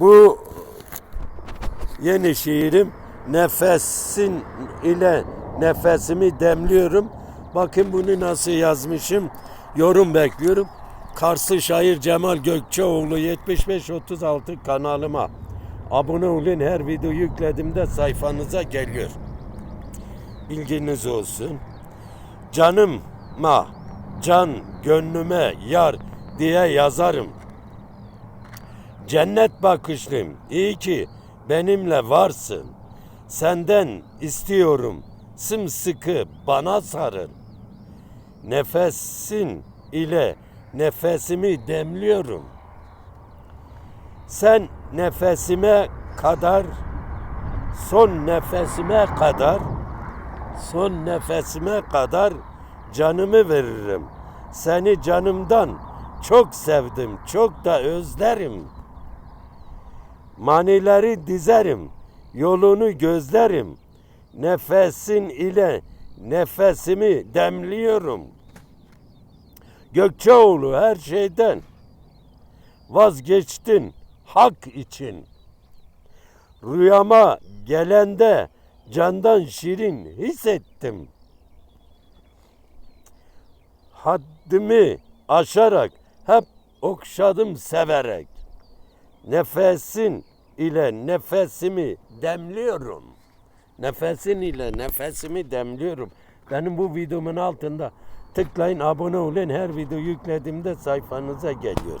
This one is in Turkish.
Bu yeni şiirim nefesin ile nefesimi demliyorum. Bakın bunu nasıl yazmışım. Yorum bekliyorum. Karslı şair Cemal Gökçeoğlu 7536 kanalıma abone olun. Her video yüklediğimde sayfanıza geliyor. Bilginiz olsun. Canıma, can gönlüme yar diye yazarım. Cennet bakışlım, iyi ki benimle varsın. Senden istiyorum, sımsıkı bana sarıl. Nefesin ile nefesimi demliyorum. Sen nefesime kadar, son nefesime kadar, son nefesime kadar canımı veririm. Seni canımdan çok sevdim, çok da özlerim. Manileri dizerim, yolunu gözlerim. Nefesin ile nefesimi demliyorum. Gökçeoğlu her şeyden vazgeçtin hak için. Rüyama gelende candan şirin hissettim. Haddimi aşarak hep okşadım severek. Nefesin ile nefesimi demliyorum. Nefesin ile nefesimi demliyorum. Benim bu videomun altında tıklayın abone olun. Her video yüklediğimde sayfanıza geliyor.